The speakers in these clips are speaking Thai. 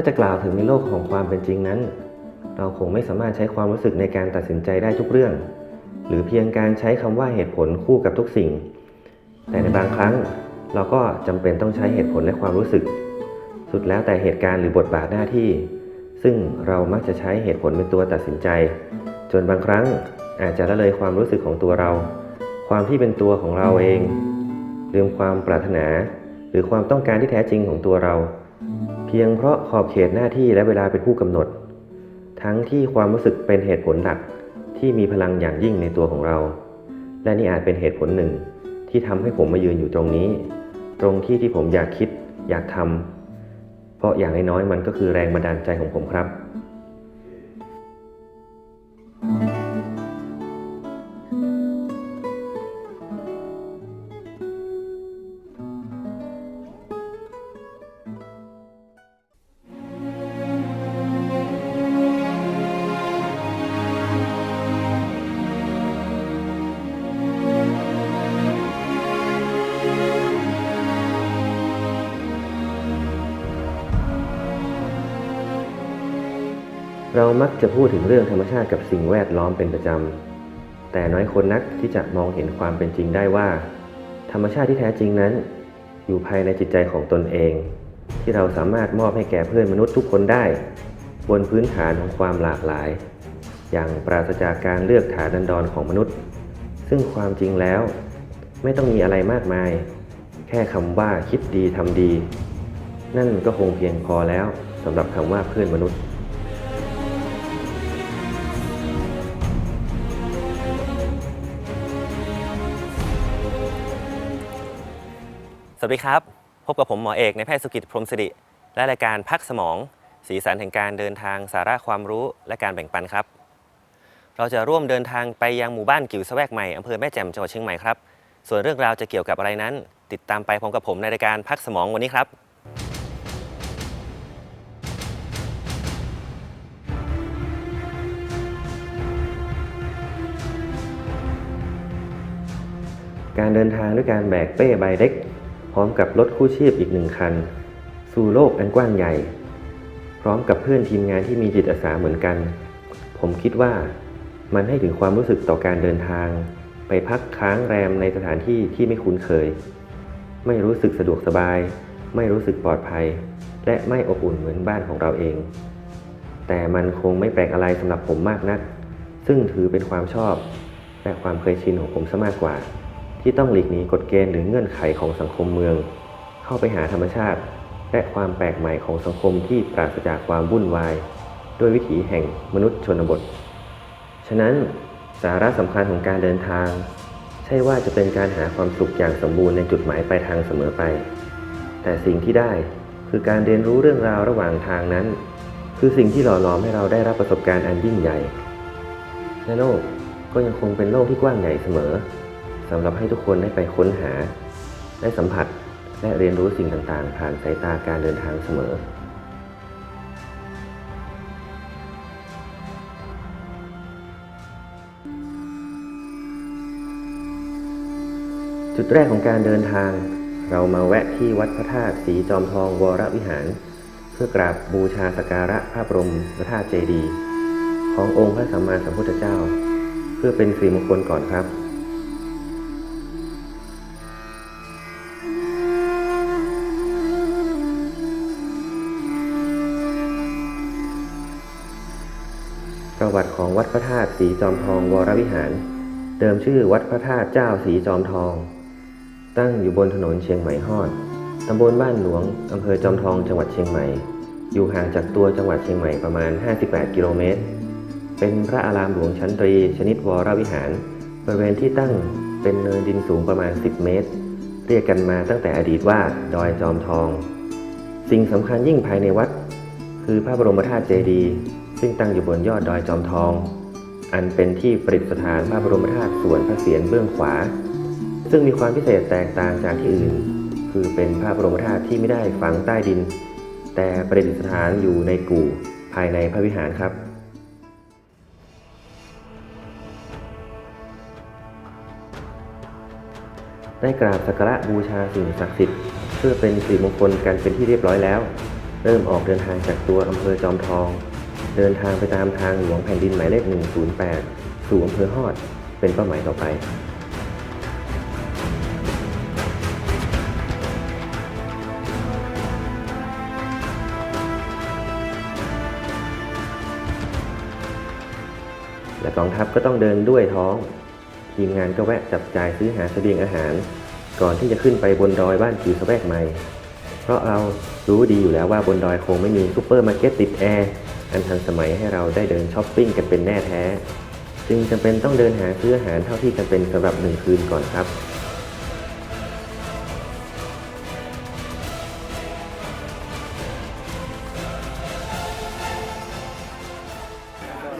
ถ้าจะกล่าวถึงในโลกของความเป็นจริงนั้น เราคงไม่สามารถใช้ความรู้สึกในการตัดสินใจได้ทุกเรื่อง หรือเพียงการใช้คำว่าเหตุผลคู่กับทุกสิ่ง แต่ในบางครั้งเราก็จำเป็นต้องใช้เหตุผลและความรู้สึก สุดแล้วแต่เหตุการณ์หรือบทบาทหน้าที่ ซึ่งเรามักจะใช้เหตุผลเป็นตัวตัดสินใจ จนบางครั้งอาจจะละเลยความรู้สึกของตัวเรา ความที่เป็นตัวของเราเองลืมความปรารถนา หรือความต้องการที่แท้จริงของตัวเรา เพียงเพราะขอบเขตหน้าที่และเวลาเป็นผู้กำหนด ทั้งที่ความรู้สึกเป็นเหตุผลหลักที่มีพลังอย่างยิ่งในตัวของเรา และนี่อาจเป็นเหตุผลหนึ่ง ที่ทำให้ผมมายืนอยู่ตรงนี้ ตรงที่ที่ผมอยากคิด อยากทำเพราะอย่างน้อยๆมันก็คือแรงบันดาลใจของผมครับ เรามักจะพูดถึงเรื่องธรรมชาติกับสิ่งแวดล้อมเป็นประจำ แต่น้อยคนนักที่จะมองเห็นความเป็นจริงได้ว่า ธรรมชาติที่แท้จริงนั้น อยู่ภายในจิตใจของตนเอง ที่เราสามารถมอบให้แก่เพื่อนมนุษย์ทุกคนได้ บนพื้นฐานของความหลากหลาย อย่างปราศจากการเลือกฐานันดรของมนุษย์ ซึ่งความจริงแล้ว ไม่ต้องมีอะไรมากมาย แค่คำว่าคิดดีทำดี นั่นก็คงเพียงพอแล้วสำหรับคำว่าเพื่อนมนุษย์ สวัสดีครับ พบกับผมหมอเอกในแพทย์สุกิจพรมสิริ และรายการพักสมอง สีสันแห่งการเดินทางสาระความรู้และการแบ่งปันครับ เราจะร่วมเดินทางไปยังหมู่บ้านกิวสแวกใหม่อำเภอแม่แจ่มจังหวัดเชียงใหม่ครับ ส่วนเรื่องราวจะเกี่ยวกับอะไรนั้น ติดตามไปพร้อมกับผมในรายการพักสมองวันนี้ครับ การเดินทางด้วยการแบกเป้ใบเล็ก พร้อมกับรถคู่ชีพอีกหนึ่งคัน สู่โลกอันกว้างใหญ่ พร้อมกับเพื่อนทีมงานที่มีจิตอาสาเหมือนกัน ผมคิดว่ามันให้ถึงความรู้สึกต่อการเดินทาง ไปพักค้างแรมในสถานที่ที่ไม่คุ้นเคย ไม่รู้สึกสะดวกสบาย ไม่รู้สึกปลอดภัย และไม่อบอุ่นเหมือนบ้านของเราเอง แต่มันคงไม่แปลกอะไรสำหรับผมมากนัก ซึ่งถือเป็นความชอบ และความเคยชินของผมซะมากกว่า ที่ต้องหลีกหนีกฎเกณฑ์หรือเงื่อนไขของสังคมเมือง เข้าไปหาธรรมชาติ และความแปลกใหม่ของสังคมที่ปราศจากความวุ่นวาย ด้วยวิถีแห่งมนุษย์ชนบท ฉะนั้นสาระสำคัญของการเดินทาง ใช่ว่าจะเป็นการหาความสุขอย่างสมบูรณ์ในจุดหมายปลายทางเสมอไป แต่สิ่งที่ได้คือการเรียนรู้เรื่องราวระหว่างทางนั้น คือสิ่งที่หล่อหลอมให้เราได้รับประสบการณ์อันยิ่งใหญ่และโลกก็ยังคงเป็นโลกที่กว้างใหญ่เสมอ สำหรับให้ทุกคนได้ไปค้นหา ได้สัมผัสและเรียนรู้สิ่งต่างๆ ผ่านสายตาการเดินทางเสมอ จุดแรกของการเดินทาง เรามาแวะที่วัดพระธาตุสีจอมทองวรวิหาร เพื่อกราบบูชาสกการะพระบรมพระธาตุเจดีย์ขององค์พระสัมมาสัมพุทธเจ้า เพื่อเป็นสิริมงคลก่อนครับ ประวัติของวัดพระธาตุสีจอมทองวรวิหาร เดิมชื่อวัดพระธาตุเจ้าสีจอมทอง ตั้งอยู่บนถนนเชียงใหม่ฮอดตำบลบ้านหลวงอำเภอจอมทองจังหวัดเชียงใหม่ อยู่ห่างจากตัวจังหวัดเชียงใหม่ประมาณ 58 กิโลเมตร เป็นพระอารามหลวงชั้นตรี ชนิดวรวิหาร บริเวณที่ตั้งเป็นเนินดินสูงประมาณ 10 เมตร เรียกกันมาตั้งแต่อดีตว่าดอยจอมทอง สิ่งสำคัญยิ่งภายในวัด คือพระบรมธาตุเจดีย์ซึ่งตั้งอยู่บนยอดดอยจอมทอง อันเป็นที่ประดิษฐานพระบรมธาตุส่วนพระเศียรเบื้องขวา ซึ่งมีความพิเศษแตกต่างจากที่อื่น คือเป็นพระบรมธาตุที่ไม่ได้ฝังใต้ดิน แต่ประดิษฐานอยู่ในกู่ภายในพระวิหารครับ ได้กราบสักการะบูชาสิ่งศักดิ์สิทธิ์เพื่อเป็นสิริมงคลกันเป็นที่เรียบร้อยแล้ว เริ่มออกเดินทางจากตัวอำเภอจอมทอง เดินทางไปตามทางหลวงแผ่นดินหมายเลข 108 สู่อำเภอฮอด เป็นเป้าหมายต่อไปและกองทัพก็ต้องเดินด้วยท้อง ทีมงานก็แวะจับจ่ายซื้อหาเสบียงอาหาร ก่อนที่จะขึ้นไปบนดอยบ้านผีสะแวกใหม่ เพราะเรารู้ดีอยู่แล้วว่าบนดอยคงไม่มีซูเปอร์มาร์เก็ตติดแอร์อันทันสมัยให้เราได้เดินช้อปปิ้งกันเป็นแน่แท้ จึงจำเป็นต้องเดินหาซื้ออาหารเท่าที่จำเป็นสำหรับหนึ่งคืนก่อนครับ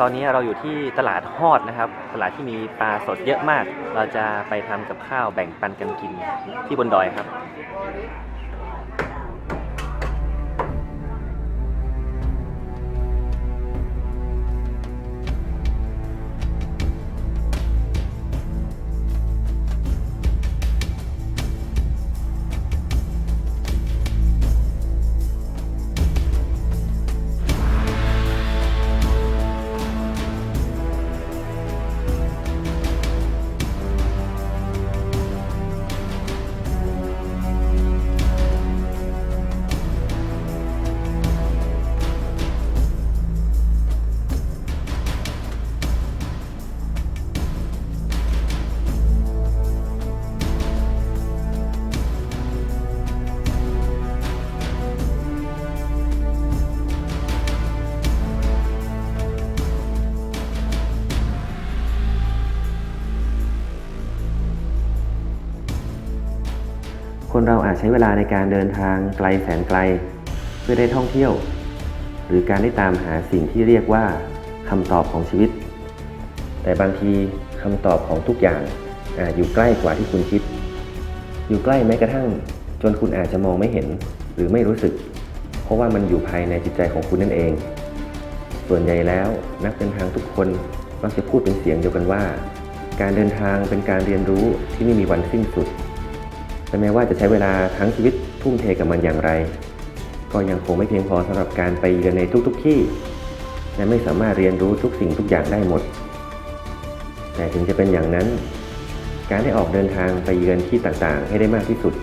ตอนนี้เราอยู่ที่ตลาดฮอดนะครับ ตลาดที่มีปลาสดเยอะมาก เราจะไปทำกับข้าวแบ่งปันกันกินที่บนดอยครับ คนเราอาจใช้เวลาในการเดินทางไกลแสนไกล เพื่อได้ท่องเที่ยว หรือการได้ตามหาสิ่งที่เรียกว่าคำตอบของชีวิต แต่บางทีคำตอบของทุกอย่างอาจอยู่ใกล้กว่าที่คุณคิด อยู่ใกล้แม้กระทั่ง จนคุณอาจจะมองไม่เห็นหรือไม่รู้สึก เพราะว่ามันอยู่ภายในจิตใจของคุณนั่นเอง ส่วนใหญ่แล้วนักเดินทางทุกคนมักจะพูดเป็นเสียงเดียวกันว่า การเดินทางเป็นการเรียนรู้ที่ไม่มีวันสิ้นสุด แต่แม้ว่าจะใช้เวลาทั้งชีวิตทุ่มเทกับมันอย่างไร ก็ยังคงไม่เพียงพอสำหรับการไปเยือนในทุก ๆ ที่ และไม่สามารถเรียนรู้ทุกสิ่งทุกอย่างได้หมด แต่ถึงจะเป็นอย่างนั้น การได้ออกเดินทางไปเยือนที่ต่างๆ ให้ได้มากที่สุด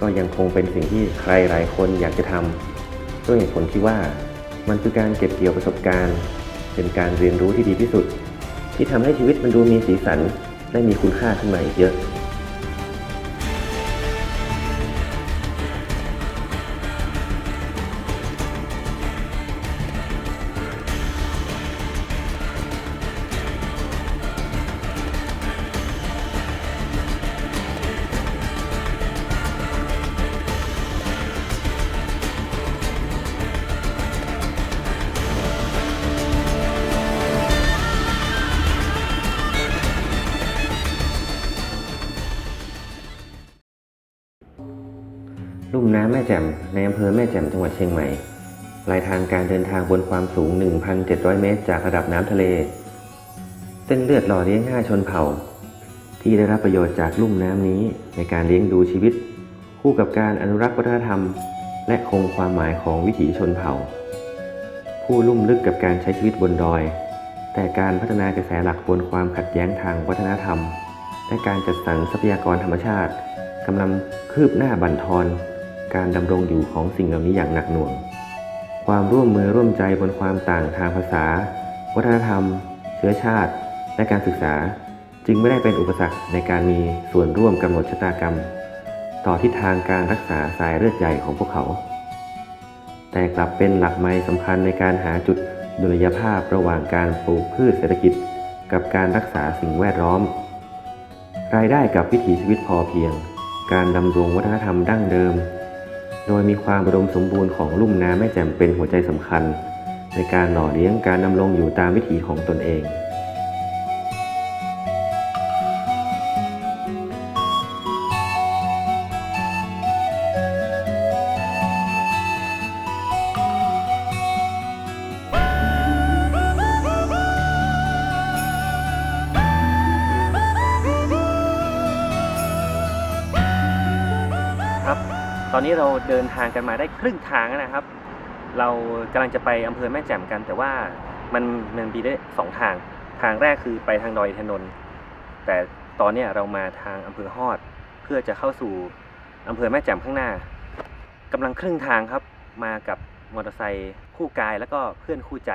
ก็ยังคงเป็นสิ่งที่ใครหลายคนอยากจะทำด้วยเหตุผลที่ว่ามันคือการเก็บเกี่ยวประสบการณ์ เป็นการเรียนรู้ที่ดีที่สุด ที่ทำให้ชีวิตมันดูมีสีสันและมีคุณค่าขึ้นมาอีกเยอะ น้ำแม่แจ่มในอำเภอแม่แจ่มจังหวัดเชียงใหม่ลายทางการเดินทางบนความสูง 1,700 เมตร จากระดับน้ำทะเล เส้นเลือดหล่อเลี้ยงห้าชนเผ่า ที่ได้รับประโยชน์จากลุ่มน้ำนี้ในการเลี้ยงดูชีวิต คู่กับการอนุรักษ์วัฒนธรรม และคงความหมายของวิถีชนเผ่า ผู้ลุ่มลึกกับการใช้ชีวิตบนดอย แต่การพัฒนากระแสหลักบนความขัดแย้งทางวัฒนธรรม และการจัดสรรทรัพยากรธรรมชาติกำลังคืบหน้าบั่นทอน การดำรงอยู่ของสิ่งเหล่านี้อย่างหนักหน่วง ความร่วมมือร่วมใจบนความต่างทางภาษา วัฒนธรรม เชื้อชาติ และการศึกษา จึงไม่ได้เป็นอุปสรรคในการมีส่วนร่วมกำหนดชะตากรรม ต่อทิศทางการรักษาสายเลือดใหญ่ของพวกเขา แต่กลับเป็นหลักไม้สำคัญในการหาจุดดุลยภาพระหว่างการปลูกพืชเศรษฐกิจ กับการรักษาสิ่งแวดล้อม รายได้กับวิถีชีวิตพอเพียง การดำรงวัฒนธรรมดั้งเดิม โดยมีความอุดมสมบูรณ์ของลุ่มน้ำแม่แจ่มเป็นหัวใจสำคัญ ในการหล่อเลี้ยงการดำรงอยู่ตามวิถีของตนเอง เราเดินทางกันมาได้ครึ่งทางแล้วนะครับ เรากำลังจะไปอำเภอแม่แจ่มกัน แต่ว่ามันมันมีได้สองทาง ทางแรกคือไปทางดอยอินทนนท์แต่ตอนเนี้ยเรามาทางอำเภอฮอด เพื่อจะเข้าสู่อำเภอแม่แจ่มข้างหน้ากำลังครึ่งทางครับ มากับมอเตอร์ไซค์คู่กายแล้วก็เพื่อนคู่ใจ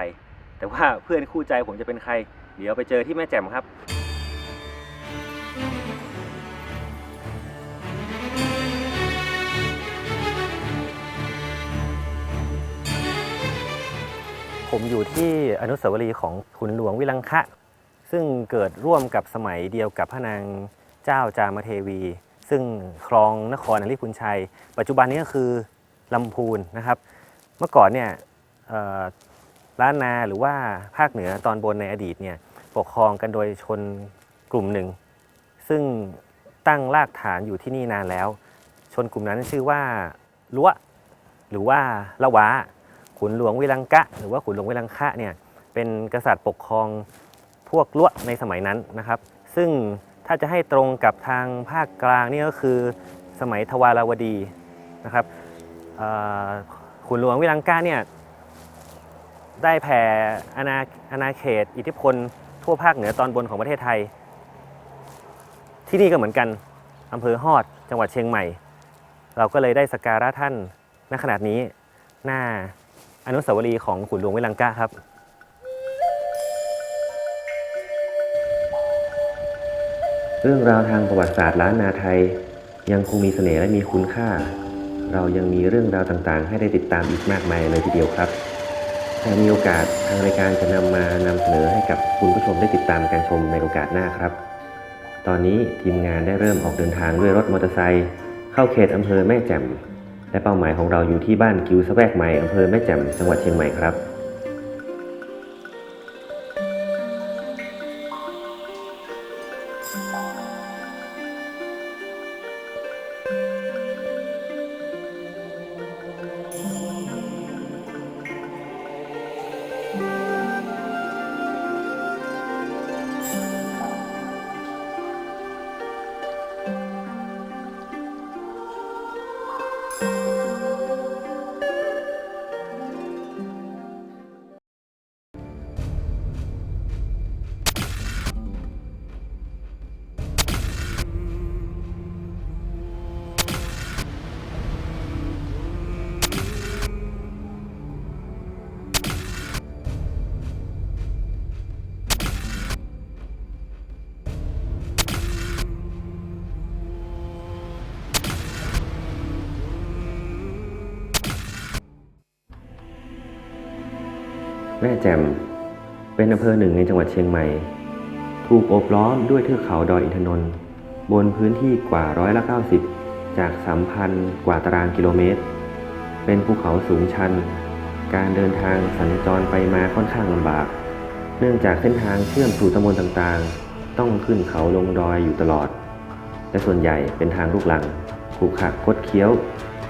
แต่ว่าเพื่อนคู่ใจผมจะเป็นใคร เดี๋ยวไปเจอที่แม่แจ่มครับ ผมอยู่ที่อนุสาวรีย์ของขุนหลวงวิลังคะ ซึ่งเกิดร่วมกับสมัยเดียวกับพระนางเจ้าจามเทวี ซึ่งครองนครอริพุนชัย ปัจจุบันนี้ก็คือลำพูนนะครับ เมื่อก่อนเนี่ยล้านนาหรือว่าภาคเหนือตอนบนในอดีตเนี่ยปกครองกันโดยชนกลุ่มหนึ่ง ซึ่งตั้งรากฐานอยู่ที่นี่นานแล้ว ชนกลุ่มนั้นชื่อว่าล้วหรือว่าละวะ ขุนหลวงวิลังกะ หรือว่าขุนหลวงวิลังคะเนี่ยเป็นกษัตริย์ปกครองพวกล้วในสมัยนั้นนะครับ ซึ่งถ้าจะให้ตรงกับทางภาคกลางนี่ก็คือสมัยทวารวดีนะครับขุนหลวงวิลังกะเนี่ยได้แผ่อาณาอาณาเขต อิทธิพล ทั่วภาคเหนือตอนบนของประเทศไทย ที่นี่ก็เหมือนกันอำเภอฮอดจังหวัดเชียงใหม่ เราก็เลยได้สกการะท่านณขนาดนี้หน้า อนุสาวรีย์ของขุนหลวงวิลังกาครับ เรื่องราวทางประวัติศาสตร์ล้านนาไทย ยังคงมีเสน่ห์และมีคุณค่า เรายังมีเรื่องราวต่างๆ ให้ได้ติดตามอีกมากมายเลยทีเดียวครับถ้ามีโอกาสทางรายการจะนำมานำเสนอให้กับคุณผู้ชมได้ติดตามการชมในโอกาสหน้าครับ ตอนนี้ทีมงานได้เริ่มออกเดินทางด้วยรถมอเตอร์ไซค์เข้าเขตอำเภอแม่แจ่ม และเป้าหมายของเราอยู่ที่บ้านกิวสะแวกใหม่อำเภอแม่แจ่มจังหวัดเชียงใหม่ครับ แม่แจ่มเป็นอำเภอหนึ่งในจังหวัดเชียงใหม่ ถูกโอบล้อมด้วยเทือกเขาดอยอินทนนท์บนพื้นที่กว่าร้อยละ90 จากสามพันกว่าตารางกิโลเมตร เป็นภูเขาสูงชัน การเดินทางสัญจรไปมาค่อนข้างลำบาก เนื่องจากเส้นทางเชื่อมสู่ตำบลต่างๆ ต้องขึ้นเขาลงดอยอยู่ตลอด และส่วนใหญ่เป็นทางลูกหลังขรุขระคดเคี้ยว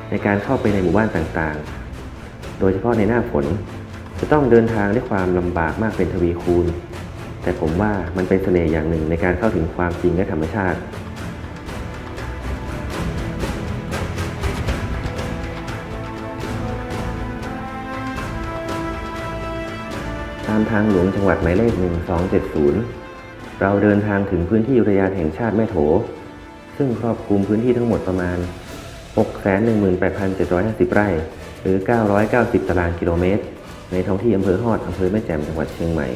ในการเข้าไปในหมู่บ้านต่างๆ โดยเฉพาะในหน้าฝน จะต้องเดินทางด้วยความลำบากมากเป็นทวีคูณ แต่ผมว่ามันเป็นเสน่ห์อย่างหนึ่งในการเข้าถึงความจริงและธรรมชาติตามทางหลวงจังหวัดหมายเลข 1270 เราเดินทางถึงพื้นที่อุทยานแห่งชาติแม่โถ ซึ่งครอบคลุมพื้นที่ทั้งหมดประมาณ 618,750 ไร่ หรือ 990 ตารางกิโลเมตร ในท้องที่อำเภอฮอดอำเภอแม่แจ่มจังหวัดเชียงใหม่